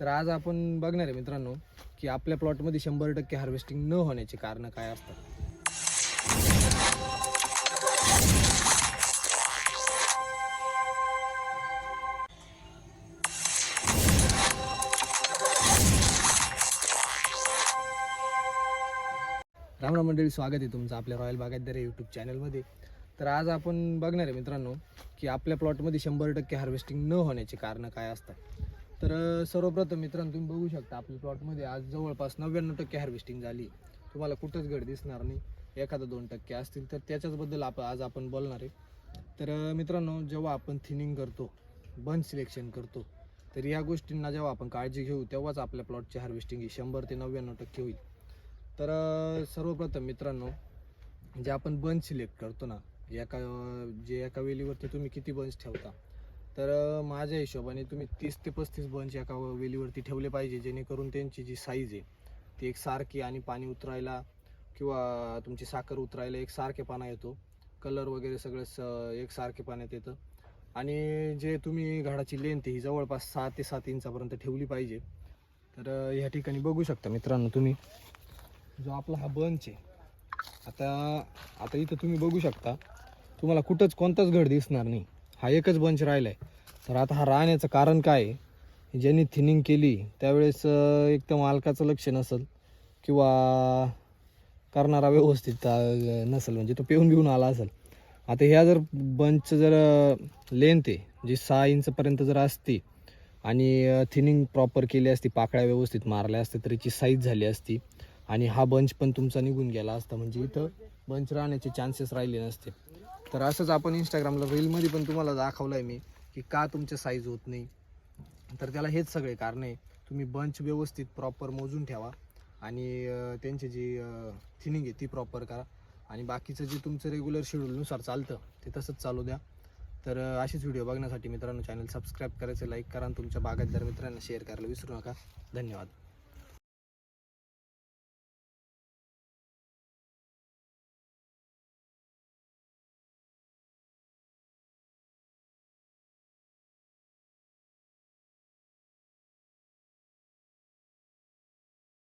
तर आज आपण बघणार आहे मित्रांनो की आपल्या प्लॉटमध्ये शंभर टक्के हार्वेस्टिंग न होण्याचे कारण काय असतात. रामराम मंडळी स्वागत आहे तुमचं आपल्या रॉयल बागायतदार या यूट्यूब चॅनलमध्ये तर आज आपण बघणार आहे मित्रांनो की आपल्या प्लॉटमध्ये शंभर टक्के हार्वेस्टिंग न होण्याची कारणं काय असतात. तर सर्वप्रथम मित्रांनो तुम्ही बघू शकता आपल्या प्लॉटमध्ये आज जवळपास नव्याण्णव टक्के हार्वेस्टिंग झाली. तुम्हाला कुठंच घड दिसणार नाही. एखादा दोन टक्के असतील तर त्याच्याचबद्दल आप आज आपण बोलणार आहे. तर मित्रांनो जेव्हा आपण थिनिंग करतो बन सिलेक्शन करतो तर या गोष्टींना जेव्हा आपण काळजी घेऊ तेव्हाच आपल्या प्लॉटची हार्वेस्टिंग ही शंभर ते नव्याण्णव टक्के होईल. तर सर्वप्रथम मित्रांनो जे आपण बंच सिलेक्ट करतो ना एका जे एका वेलीवरती तुम्ही किती बंच ठेवता तर माझ्या हिशोबाने तुम्ही तीस ते पस्तीस बंच एका वेलीवरती ठेवले पाहिजे जेणेकरून त्यांची जी साईज आहे ती एक सारखी आणि पाणी उतरायला किंवा तुमची साखर उतरायला एक सारखेपणा येतो. कलर वगैरे सगळं स एक सारखे पाण्यात येतं. आणि जे तुम्ही घाडाची लेंथ ही जवळपास सहा ते सात इंचापर्यंत ठेवली पाहिजे. तर ह्या ठिकाणी बघू शकता मित्रांनो तुम्ही जो आपला हा बंच आहे. आता आता इथं तुम्ही बघू शकता तुम्हाला कुठंच कोणताच घड दिसणार नाही. हा एकच बंच राहिला आहे तर आता हा राहण्याचं कारण काय ज्यांनी थिनिंग केली त्यावेळेस एक तर मालकाचं लक्ष नसेल किंवा करणारा व्यवस्थित नसेल. म्हणजे तो पिऊन घेऊन आला असेल. आता ह्या जर बंच जर लेंथ आहे जी सहा इंचपर्यंत जर असती आणि थिनिंग प्रॉपर केली असती पाकळ्या व्यवस्थित मारल्या असते तर याची साईज झाली असती आणि हा बंच पण तुमचा निघून गेला असता. म्हणजे इथं बंच राहण्याचे चान्सेस राहिले नसते. तर असंच आपण इंस्टाग्रामला रीलमध्ये पण तुम्हाला दाखवलं आहे मी की का तुमच्या साईज होत नाही. तर त्याला हेच सगळे कारण आहे. तुम्ही बंच व्यवस्थित प्रॉपर मोजून ठेवा आणि त्यांची जी थिनिंग आहे ती प्रॉपर करा. आणि बाकीचं जे तुमचं रेग्युलर शेड्यूलनुसार चालतं ते तसंच चालू द्या. तर अशीच व्हिडिओ बघण्यासाठी मित्रांनो चॅनल सबस्क्राईब करायचं लाईक करा आणि तुमच्या बागायतदार मित्रांना शेअर करायला विसरू नका. धन्यवाद.